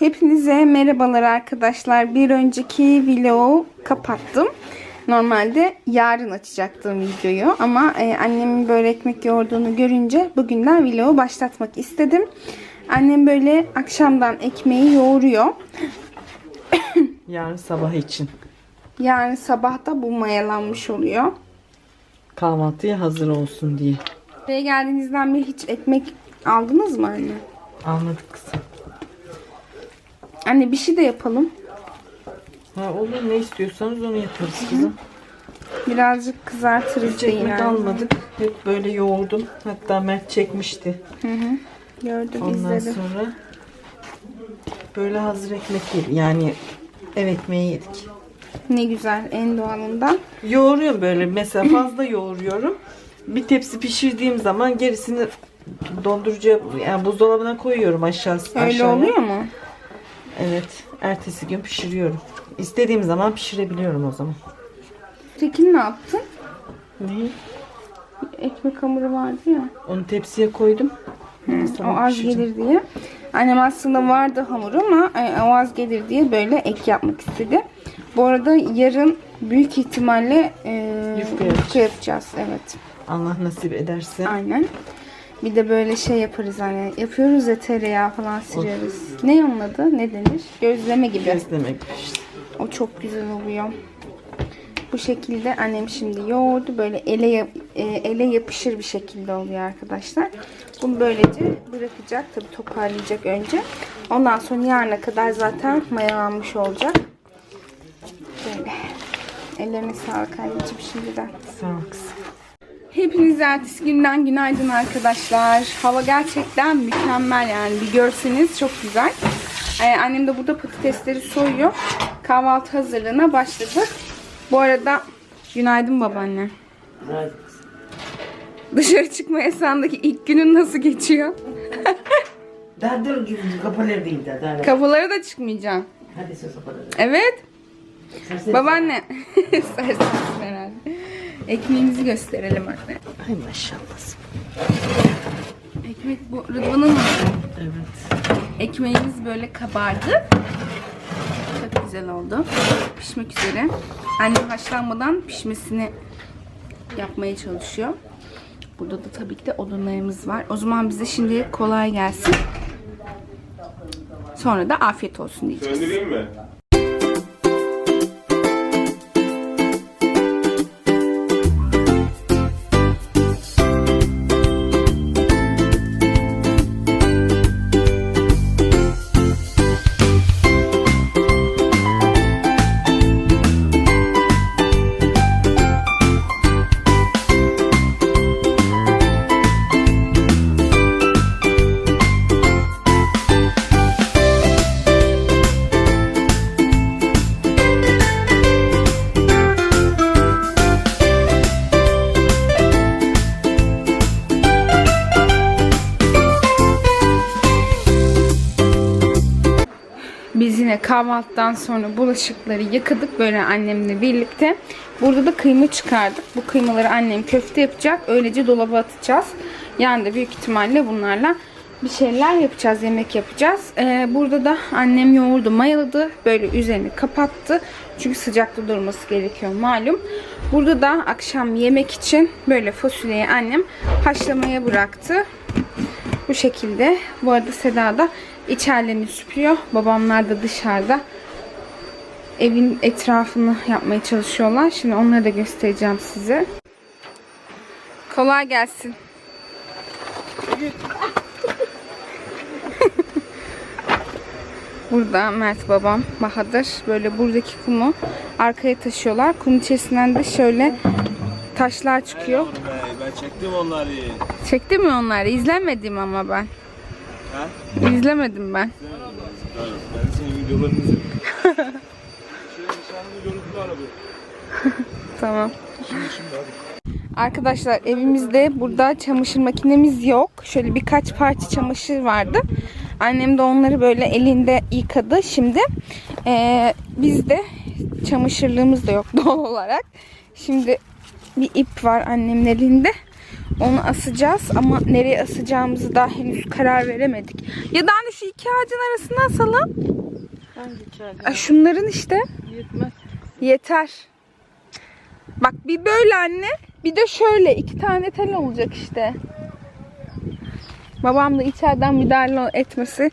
Hepinize merhabalar arkadaşlar. Bir önceki vlogu kapattım. Normalde yarın açacaktım videoyu ama e, annemin böyle ekmek yoğurduğunu görünce bugünden vlogu başlatmak istedim. Annem böyle akşamdan ekmeği yoğuruyor. Yarın sabah için. Yarın sabah da bu mayalanmış oluyor. Kahvaltıya hazır olsun diye. Buraya geldiğinizden beri hiç ekmek aldınız mı anne? Anladık kızım. Anne bir şey de yapalım. Ha, olur ne istiyorsanız onu yaparız kızım. Birazcık kızartırız Hiç ekmek almadık. Hep böyle yoğurdum. Hatta Mert çekmişti. Hı hı. Gördüm, Ondan izledim. sonra böyle hazır ekmek yedik. Yani ev ekmeği yedik. Ne güzel, en doğalından. Yoğuruyorum böyle. Mesela fazla yoğuruyorum. Bir tepsi pişirdiğim zaman gerisini dondurucuya yani buzdolabına koyuyorum aşağısı. Öyle aşağıya. oluyor mu? Evet. Ertesi gün pişiriyorum. İstediğim zaman pişirebiliyorum o zaman. Tekin ne yaptın? Neyi? Ekmek hamuru vardı ya. Onu tepsiye koydum. o az gelir diye. Annem aslında vardı hamuru ama e, o az gelir diye böyle ek yapmak istedi. Bu arada yarın büyük ihtimalle e, Yufka yufka yapacağız. Evet. Allah nasip ederse. Aynen. Bir de böyle şey yaparız hani yapıyoruz ya tereyağı falan sürüyoruz. Ne onun adı? Ne denir? Gözleme gibi. Gözlemek işte. O çok güzel oluyor. Bu şekilde annem şimdi yoğurdu. Böyle ele yap- e, ele yapışır bir şekilde oluyor arkadaşlar. Bunu böylece bırakacak. Tabi toparlayacak önce. Ondan sonra yarına kadar zaten mayalanmış olacak. Böyle. Ellerine sağlık anneciğim şimdiden. Sağ ol kızım. Hepinize ertesi günden günaydın arkadaşlar. Hava gerçekten mükemmel yani bir görseniz çok güzel. Ee, annem de burada patatesleri soyuyor. Kahvaltı hazırlığına başladık. Bu arada günaydın babaanne. Dışarı çıkma yasağındaki ilk günün nasıl geçiyor? Daha dur gidin kapalı değil de daha. Kafalara da çıkmayacaksın. Hadi söz kapalı. Evet. Babaanne. Sersensin herhalde. Ekmeğimizi gösterelim anne. Ay maşallah. Ekmek bu Rıdvan'ın mı? Evet. Ekmeğimiz böyle kabardı. Çok güzel oldu. Pişmek üzere. Annem haşlanmadan pişmesini yapmaya çalışıyor. Burada da tabii ki de odunlarımız var. O zaman bize şimdi kolay gelsin. Sonra da afiyet olsun diyeceğiz. Söndüreyim mi? Kahvaltıdan sonra bulaşıkları yıkadık böyle annemle birlikte. Burada da kıyma çıkardık. Bu kıymaları annem köfte yapacak. Öylece dolaba atacağız. Yani da büyük ihtimalle bunlarla bir şeyler yapacağız. Yemek yapacağız. Ee, burada da annem yoğurdu mayaladı. Böyle üzerini kapattı. Çünkü sıcakta durması gerekiyor malum. Burada da akşam yemek için böyle fasulyeyi annem haşlamaya bıraktı. Bu şekilde. Bu arada Seda da içerilerini süpürüyor. Babamlar da dışarıda evin etrafını yapmaya çalışıyorlar. Şimdi onları da göstereceğim size. Kolay gelsin. Burada Mert babam, Bahadır böyle buradaki kumu arkaya taşıyorlar. Kum içerisinden de şöyle taşlar çıkıyor. Ben çektim onları. Çekti mi onları? İzlemedim ama ben. Ha? İzlemedim ben. Ben senin videolarını izledim. Şöyle nişanlı görüntülü araba. Tamam. Şimdi şimdi hadi. Arkadaşlar evimizde burada çamaşır makinemiz yok. Şöyle birkaç parça çamaşır vardı. Annem de onları böyle elinde yıkadı. Şimdi eee bizde çamaşırlığımız da yok doğal olarak. Şimdi bir ip var annemin elinde. Onu asacağız ama nereye asacağımızı daha henüz karar veremedik. Ya da hani şu iki ağacın arasına asalım. Hangi içeride? Ay, Şunların işte. Yetmez. Yeter. Bak bir böyle anne. Bir de şöyle iki tane tel olacak işte. Babam da içeriden müdahale etmesi.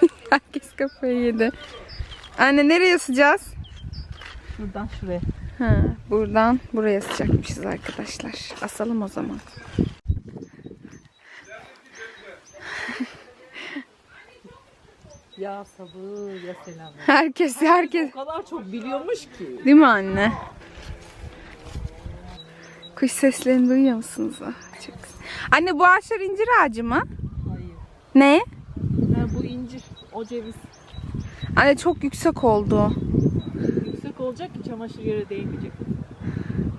Herkes kafayı yedi. Anne nereye asacağız? Şuradan şuraya. Ha, buradan buraya asacakmışız arkadaşlar. Asalım o zaman. Ya sabır ya selam. Herkes herkes. O kadar çok biliyormuş ki. Değil mi anne? Kuş seslerini duyuyor musunuz? Ah, çok. Anne bu ağaçlar incir ağacı mı? Hayır. Ne? Ha, bu incir, o ceviz. Anne çok yüksek oldu. Olacak ki çamaşır yere değmeyecek.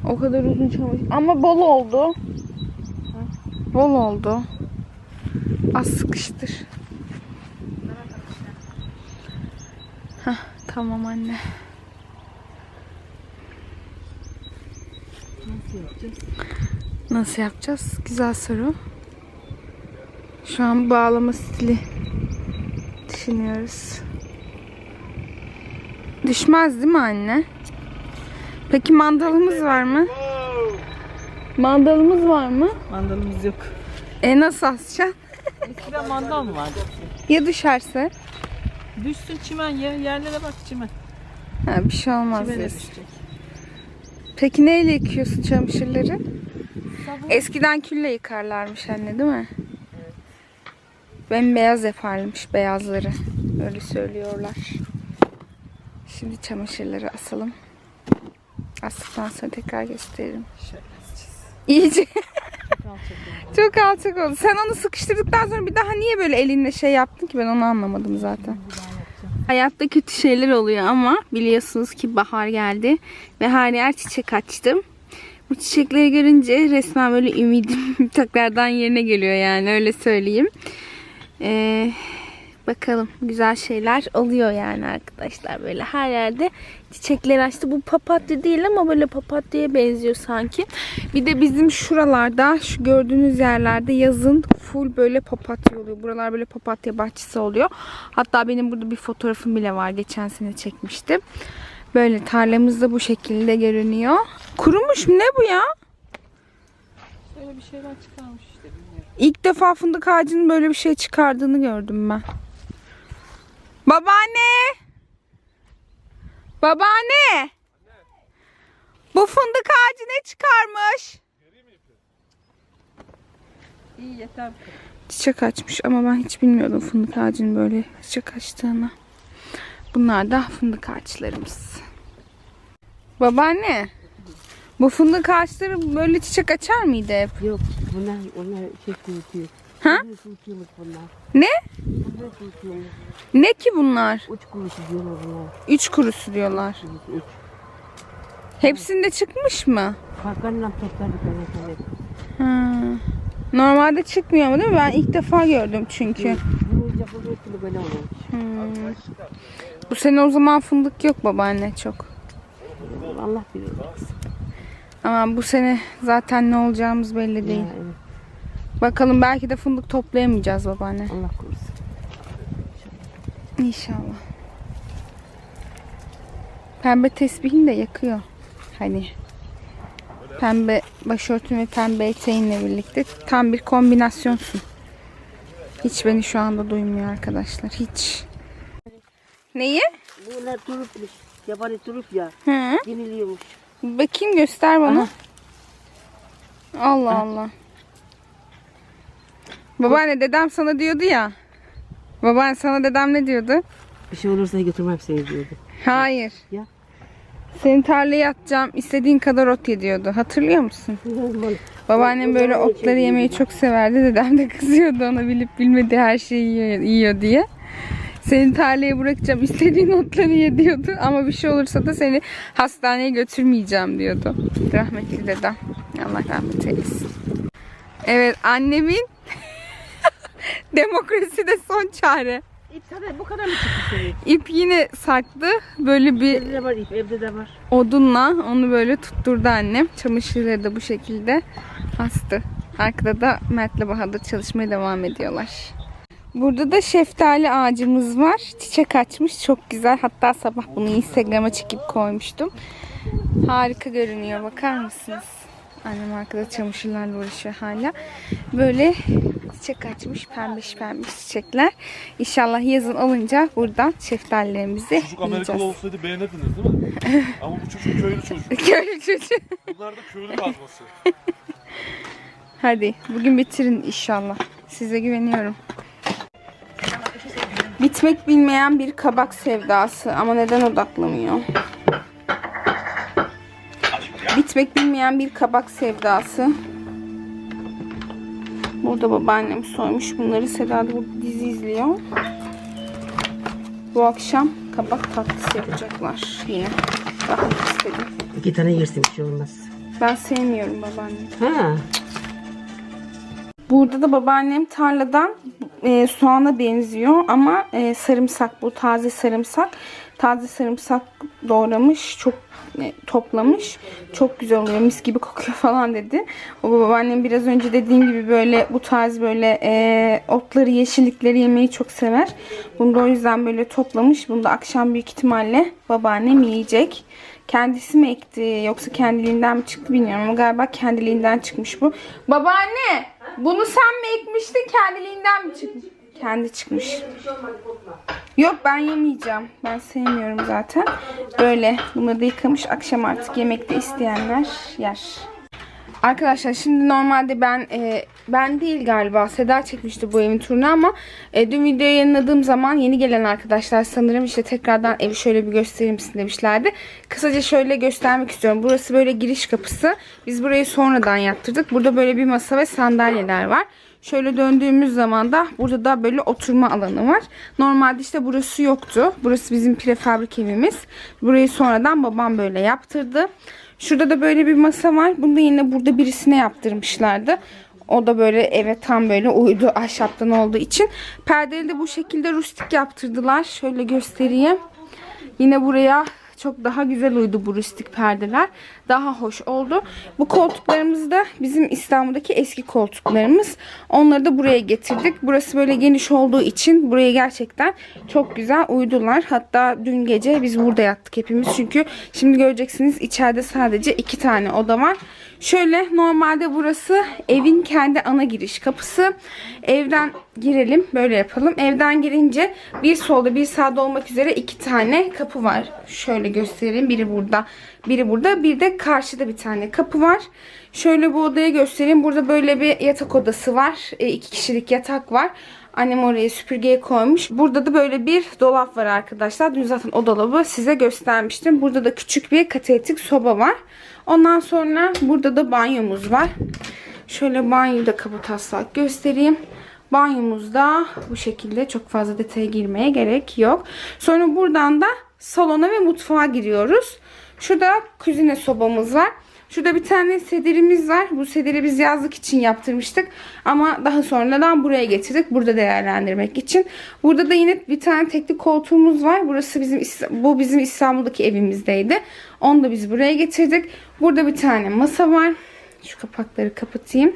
O kadar uzun çamaşır. Ama bol oldu. Bol oldu. Az sıkıştır. Hah, tamam anne. Nasıl yapacağız? Nasıl yapacağız? Güzel soru. Şu an bağlama stili düşünüyoruz. Düşmez değil mi anne? Peki mandalımız var mı? Mandalımız var mı? Mandalımız yok. E nasıl asacaksın? Eskiden mandal mı vardı? Ya düşerse? Düşsün çimen ya. Yerlere bak çimen. Ha, bir şey olmaz Çimene diyorsun. düşecek. Peki neyle yıkıyorsun çamaşırları? Sabun. Eskiden külle yıkarlarmış anne değil mi? Bembeyaz yaparmış beyazları. Öyle söylüyorlar. Şimdi çamaşırları asalım. Astıktan sonra tekrar gösteririm. Şöyle. İyice Çok alçak oldu. Sen onu sıkıştırdıktan sonra bir daha niye böyle elinle şey yaptın ki ben onu anlamadım zaten. Hayatta kötü şeyler oluyor ama biliyorsunuz ki bahar geldi ve her yer çiçek açtı. Bu çiçekleri görünce resmen böyle ümidim tekrardan yerine geliyor yani öyle söyleyeyim. Ee, bakalım güzel şeyler oluyor yani arkadaşlar böyle her yerde çiçekler açtı. Bu papatya değil ama böyle papatyaya benziyor sanki. Bir de bizim şuralarda şu gördüğünüz yerlerde yazın full böyle papatya oluyor. Buralar böyle papatya bahçesi oluyor. Hatta benim burada bir fotoğrafım bile var. Geçen sene çekmiştim. Böyle tarlamız da bu şekilde görünüyor. Kurumuş mu ne bu ya? Şöyle bir şeyler çıkarmış işte bilmiyorum. İlk defa fındık ağacının böyle bir şey çıkardığını gördüm ben. Babaanne! Babaanne! Bu fındık ağacı ne çıkarmış? İyi yeter. Çiçek açmış ama ben hiç bilmiyordum fındık ağacının böyle çiçek açtığını. Bunlar da fındık ağaçlarımız. Bu fındık ağaçları böyle çiçek açar mıydı hep? Yok bunlar onlar şey kurutuyor. Ha? Bunlar. Ne? Ne ki bunlar? Uç kurusu diyorlar bunlar. Üç kurusu diyorlar. Hepsinde çıkmış mı? Topladık. Ha. Normalde çıkmıyor ama değil mi? Ben ilk defa gördüm çünkü. Hmm. Bu sene o zaman fındık yok babaanne çok. Allah bilir. Ama bu sene zaten ne olacağımız belli değil. Ya, evet, Bakalım belki de fındık toplayamayacağız babaanne. Allah korusun. İnşallah. Pembe tesbihin de yakıyor. Hani pembe başörtün ve pembe eteğinle birlikte tam bir kombinasyonsun. Hiç beni şu anda duymuyor arkadaşlar. Hiç. Neyi? Bunlar turupmuş. Yabani turup ya. Hı. Yeniliyormuş. Bakayım göster bana. Aha. Allah Allah. Babaanne dedem sana diyordu ya. Babaanne sana dedem ne diyordu? Bir şey olursa götürmem seni diyordu. Hayır. Ya. Senin tarlaya atacağım. istediğin kadar ot ye diyordu. Hatırlıyor musun? Babaannem böyle otları yemeyi çok severdi. Dedem de kızıyordu ona bilip bilmediği her şeyi yiyor, yiyor diye. Seni tarlaya bırakacağım. istediğin otları ye diyordu. Ama bir şey olursa da seni hastaneye götürmeyeceğim diyordu. Rahmetli dedem. Allah rahmet eylesin. Evet annemin demokrasi de son çare. ip sadece bu kadar mı çıktı senin? İp yine sarktı. Böyle bir Evde de var ip, evde de var. odunla onu böyle tutturdu annem. Çamaşırları da bu şekilde astı. Arkada da Mert'le Bahadır çalışmaya devam ediyorlar. Burada da şeftali ağacımız var. Çiçek açmış. Çok güzel. Hatta sabah bunu Instagram'a çekip koymuştum. Harika görünüyor. Bakar mısınız? Annem arkada çamaşırlarla uğraşıyor hala. Böyle çiçek açmış. Pembiş pembiş çiçekler. İnşallah yazın olunca buradan şeftalilerimizi Çocuk Amerikalı yiyeceğiz. olsaydı beğenirdiniz değil mi? Ama bu çocuk köylü çocuk. Köylü çocuğu. Bunlar da köylü kazması. Hadi bugün bitirin inşallah. Size güveniyorum. Bitmek bilmeyen bir kabak sevdası ama neden odaklamıyor? Bitmek bilmeyen bir kabak sevdası. Burada babaannem soymuş bunları. Seda da burada dizi izliyor. Bu akşam kabak tatlısı yapacaklar yine. Daha istedim. İki tane yersin bir şey olmaz. Ben sevmiyorum babaannem. Ha. Burada da babaannem tarladan e, soğana benziyor ama e, sarımsak bu taze sarımsak. Taze sarımsak doğramış, çok toplamış. Çok güzel oluyor, mis gibi kokuyor falan dedi. O babaannem biraz önce dediğim gibi böyle bu tarz böyle e, otları, yeşillikleri yemeyi çok sever. Bunu da o yüzden böyle toplamış. Bunu da akşam büyük ihtimalle babaannem yiyecek. Kendisi mi ekti yoksa kendiliğinden mi çıktı bilmiyorum ama galiba kendiliğinden çıkmış bu. Babaanne bunu sen mi ekmiştin kendiliğinden mi çıkmış? Kendi çıkmış. Yok ben yemeyeceğim. Ben sevmiyorum zaten. Böyle bunları da yıkamış. Akşam artık yemekte isteyenler yer. Arkadaşlar şimdi normalde ben e, ben değil galiba Seda çekmişti bu evin turunu ama e, dün videoyu yayınladığım zaman yeni gelen arkadaşlar sanırım işte tekrardan evi şöyle bir gösterir misin demişlerdi. Kısaca şöyle göstermek istiyorum. Burası böyle giriş kapısı. Biz burayı sonradan yaptırdık. Burada böyle bir masa ve sandalyeler var. Şöyle döndüğümüz zaman da burada da böyle oturma alanı var. Normalde işte burası yoktu. Burası bizim prefabrik evimiz. Burayı sonradan babam böyle yaptırdı. Şurada da böyle bir masa var. Bunu da yine burada birisine yaptırmışlardı. O da böyle eve tam böyle uydu ahşaptan olduğu için. Perdeleri de bu şekilde rustik yaptırdılar. Şöyle göstereyim. Yine buraya çok daha güzel uydu bu rustik perdeler. Daha hoş oldu. Bu koltuklarımız da bizim İstanbul'daki eski koltuklarımız. Onları da buraya getirdik. Burası böyle geniş olduğu için buraya gerçekten çok güzel uydular. Hatta dün gece biz burada yattık hepimiz. Çünkü şimdi göreceksiniz içeride sadece iki tane oda var. Şöyle normalde burası evin kendi ana giriş kapısı. Evden girelim. Böyle yapalım. Evden girince bir solda bir sağda olmak üzere iki tane kapı var. Şöyle göstereyim. Biri burada. Biri burada. Bir de karşıda bir tane kapı var. Şöyle bu odayı göstereyim. Burada böyle bir yatak odası var. E, iki kişilik yatak var. Annem oraya süpürgeye koymuş. Burada da böyle bir dolap var arkadaşlar. Dün zaten o dolabı size göstermiştim. Burada da küçük bir katalitik soba var. Ondan sonra burada da banyomuz var. Şöyle banyoyu da kapataslak göstereyim. Banyomuzda bu şekilde çok fazla detaya girmeye gerek yok. Sonra buradan da salona ve mutfağa giriyoruz. Şurada kuzine sobamız var. Şurada bir tane sedirimiz var. Bu sediri biz yazlık için yaptırmıştık. Ama daha sonradan buraya getirdik. Burada değerlendirmek için. Burada da yine bir tane tekli koltuğumuz var. Burası bizim bu bizim İstanbul'daki evimizdeydi. Onu da biz buraya getirdik. Burada bir tane masa var. Şu kapakları kapatayım.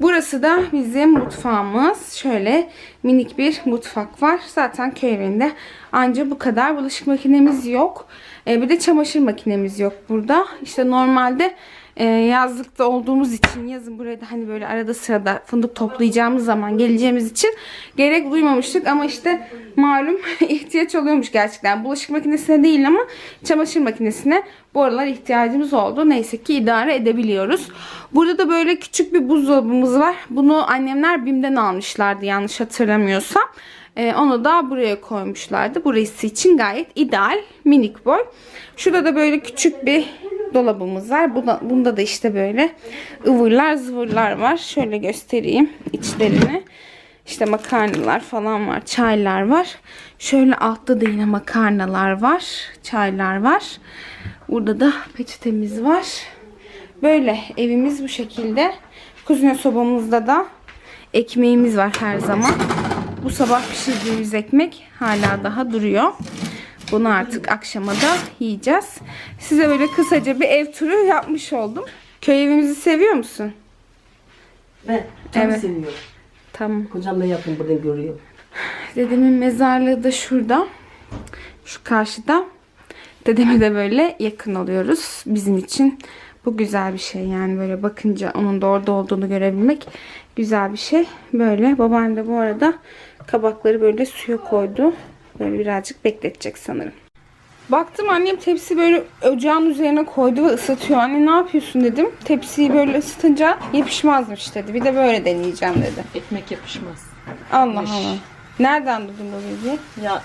Burası da bizim mutfağımız. Şöyle minik bir mutfak var. Zaten köy evinde anca bu kadar. Bulaşık makinemiz yok. Ee, bir de çamaşır makinemiz yok burada. İşte normalde e, yazlıkta olduğumuz için yazın buraya da hani böyle arada sırada fındık toplayacağımız zaman geleceğimiz için gerek duymamıştık ama işte malum ihtiyaç oluyormuş gerçekten. Bulaşık makinesine değil ama çamaşır makinesine bu aralar ihtiyacımız oldu. Neyse ki idare edebiliyoruz. Burada da böyle küçük bir buzdolabımız var. Bunu annemler BİM'den almışlardı yanlış hatırlamıyorsam. Ee, onu da buraya koymuşlardı. Burası için gayet ideal. Minik boy. Şurada da böyle küçük bir dolabımız var. Bunda, bunda da işte böyle ıvırlar zıvırlar var. Şöyle göstereyim içlerini. İşte makarnalar falan var. Çaylar var. Şöyle altta da yine makarnalar var. Çaylar var. Burada da peçetemiz var. Böyle evimiz bu şekilde. Kuzine sobamızda da ekmeğimiz var her zaman. Bu sabah pişirdiğimiz ekmek hala daha duruyor. Bunu artık akşama da yiyeceğiz. Size böyle kısaca bir ev turu yapmış oldum. Köy evimizi seviyor musun? Ben çok Evet. seviyorum. Tamam. Kocam da yakın burada görüyor. Dedemin mezarlığı da şurada. Şu karşıda. Dedeme de böyle yakın oluyoruz. Bizim için bu güzel bir şey. Yani böyle bakınca onun da orada olduğunu görebilmek güzel bir şey. Böyle babaannem de bu arada kabakları böyle suya koydu. Böyle birazcık bekletecek sanırım. Baktım annem tepsi böyle ocağın üzerine koydu ve ısıtıyor. Anne ne yapıyorsun dedim. Tepsiyi böyle ısıtınca yapışmazmış dedi. Bir de böyle deneyeceğim dedi. Ekmek yapışmaz. Allah Allah. Nereden duydun bu bilgiyi? Ya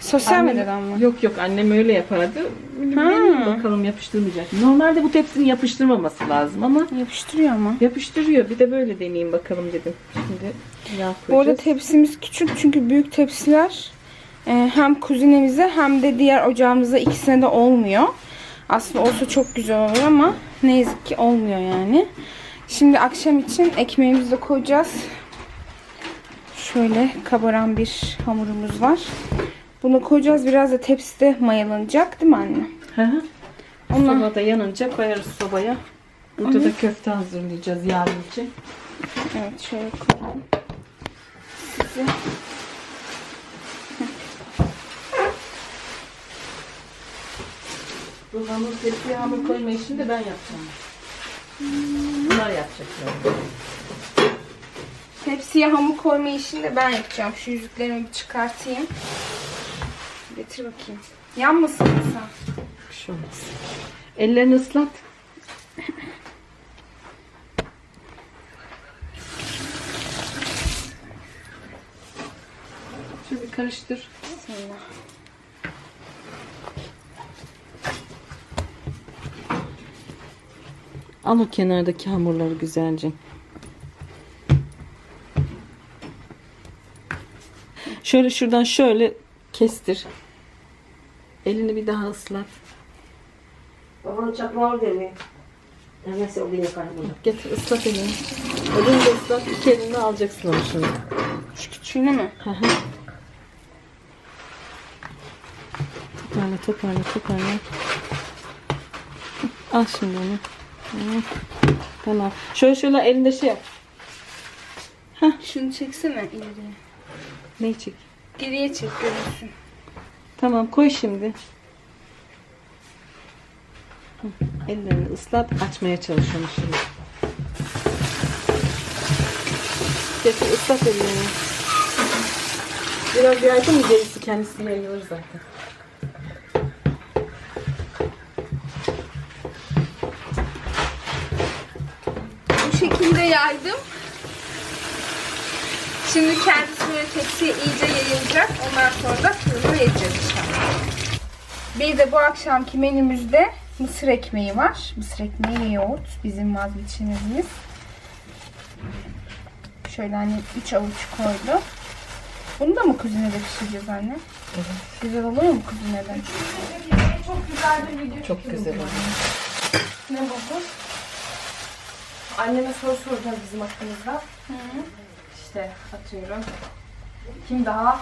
Sosyal Annem- medyadan mı? Yok yok annem öyle yapardı. Deneyim bakalım yapıştırmayacak. Normalde bu tepsinin yapıştırmaması lazım ama Yapıştırıyor ama. yapıştırıyor. Bir de böyle deneyeyim bakalım dedim. Şimdi yağ Bu arada koyacağız. tepsimiz küçük çünkü büyük tepsiler e, hem kuzinemize hem de diğer ocağımıza ikisine de olmuyor. Aslında olsa çok güzel olur ama ne yazık ki olmuyor yani. Şimdi akşam için ekmeğimizi de koyacağız. Şöyle kabaran bir hamurumuz var. Bunu koyacağız. Biraz da tepside mayalanacak değil mi anne? Hı hı. Ondan Sobada yanınca koyarız sobaya. Burada da köfte hazırlayacağız yarın için. Evet şöyle koyalım. Size. Bu hamur tepsiye hamur koyma işini de ben yapacağım. Bunlar yapacak yani. Tepsiye hamur koyma işini de ben yapacağım. Şu yüzüklerimi bir çıkartayım. Getir bakayım. Yanmasın masa. Bir şey olmaz. Ellerini ıslat. Şöyle bir karıştır. Bismillah. Al o kenardaki hamurları güzelce. Şöyle şuradan şöyle kestir. Elini bir daha ıslat. Babanın çakmağı mı? Neyse o kayboldu. Getir ıslat elini. Elini de ıslat. İki elini alacaksın onu şimdi. Şu küçüğünü mü? Hı hı. toparla toparla toparla. Al şimdi onu. Hı. Tamam. Şöyle şöyle elinde şey yap. Şunu çeksene ileriye. Neyi çek? Geriye çek görünsün. Tamam koy şimdi. Hı, Ellerini ıslat açmaya çalışıyorum şimdi. Getir ıslat ellerini. Biraz yaydın mı gerisi kendisi yayılır zaten. Yaydım. Şimdi kendisi böyle tepsiye iyice yayılacak. Ondan sonra da fırına vereceğiz inşallah. Bir de bu akşamki menümüzde mısır ekmeği var. Mısır ekmeği ve yoğurt bizim vazgeçilmezimiz. Şöyle hani 3 avuç koydu. Bunu da mı kuzinede pişireceğiz anne? Evet. Güzel oluyor mu kuzinede? Çok güzel bir video Çok güzel oldu. Ne bu? Anneme soru soracağız bizim hakkımızda. İşte atıyorum. Kim daha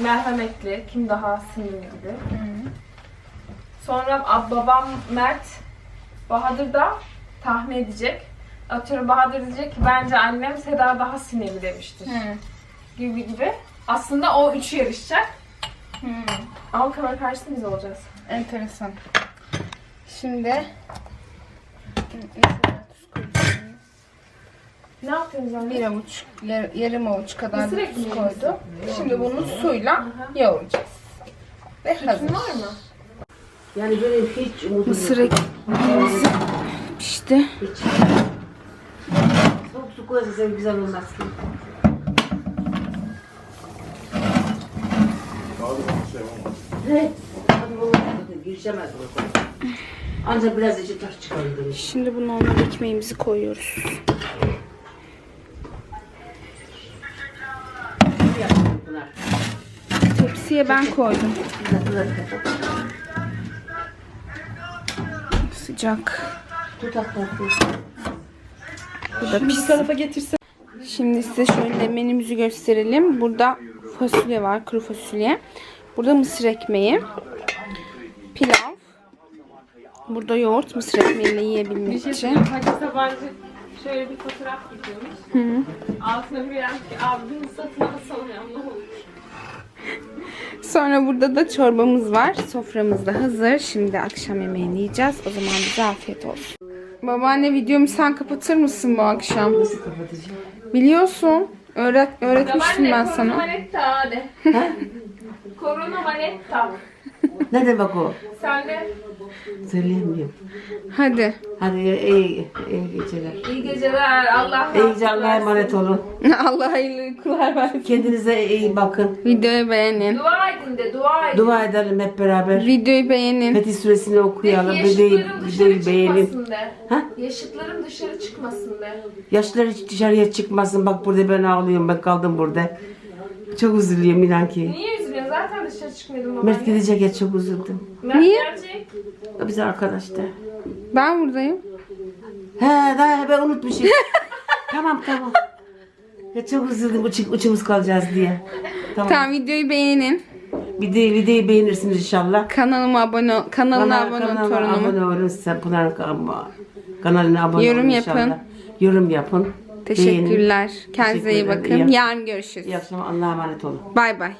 merhametli, kim daha sinirli gibi. Sonra ab- babam Mert, Bahadır da tahmin edecek. Atıyorum Bahadır diyecek ki bence annem Seda daha sinirli demiştir. Gibi gibi. Aslında o üçü yarışacak. Ama kamera karşısında biz olacağız. Enteresan. Şimdi ne yapıyoruz anne? Bir avuç, yar- yarım avuç kadar ekmeği tuz koydu. Şimdi bunu suyla yoğuracağız. Ve hazır. var mı? Yani böyle hiç umudum Mısır yok. ekmeğimiz pişti. Hiç. Soğuk su koyarsa sen güzel olmaz ki. Şey olmaz. Ne? Hadi olmaz. Girişemez bu. Ancak biraz içi taş çıkardı. Şimdi bu normal ekmeğimizi koyuyoruz. Tepsiye ben koydum. Sıcak. Bu da pis. tarafa getirsen. Şimdi size şöyle menümüzü gösterelim. Burada fasulye var, kuru fasulye. Burada mısır ekmeği. Pilav. Burada yoğurt, mısır ekmeğiyle yiyebilmek Bir şey için. Hacı Sabancı şöyle bir fotoğraf çekiyormuş. Altına bir yazmış ki abi bunu satın alsana ya ne olur. Sonra burada da çorbamız var. Soframız da hazır. Şimdi akşam yemeğini yiyeceğiz. O zaman bize afiyet olsun. Babaanne videomu sen kapatır mısın bu akşam? Nasıl kapatacağım? Biliyorsun. Öğret, öğretmiştim ben Korona sana. manetta de. Korona manetta. Ne demek o? De Söyleyemiyorum. Hadi. Hadi iyi, iyi, iyi geceler. iyi geceler. Allah İyi Allah'a emanet olun. Allah uykular versin. Kendinize iyi bakın. Videoyu beğenin. Dua edin de dua edin. Dua edelim hep beraber. Videoyu beğenin. Fetih suresini okuyalım. Videoyu, Yaşıtlarım dışarı videoyu beğenin. çıkmasın de. Ha? Yaşıtlarım dışarı çıkmasın de. Yaşlılar hiç dışarıya çıkmasın. Bak burada ben ağlıyorum. Ben kaldım burada. Çok üzülüyorum inan ki. Niye üzülüyorsun? Zaten dışarı çıkmıyordum. Mert gidecek ya çok üzüldüm. Mert Niye? gelecek. O bize arkadaştı. Ben buradayım. He daha ben unutmuşum. tamam tamam. Ya çok üzüldüm uç, uçumuz kalacağız diye. Tamam. Tamam videoyu beğenin. Videoyu, videoyu beğenirsiniz inşallah. Kanalıma abone ol. Kanalına Bana- abone ol kanalıma torunumun. abone olun. Sen Pınar kanalına- kanalına abone Yorum olun yapın. inşallah. Yorum yapın. Teşekkürler. Kendinize iyi Teşekkür ederim. bakın. İyi- Yarın görüşürüz. İyi akşamlar. Allah'a emanet olun. Bay bay.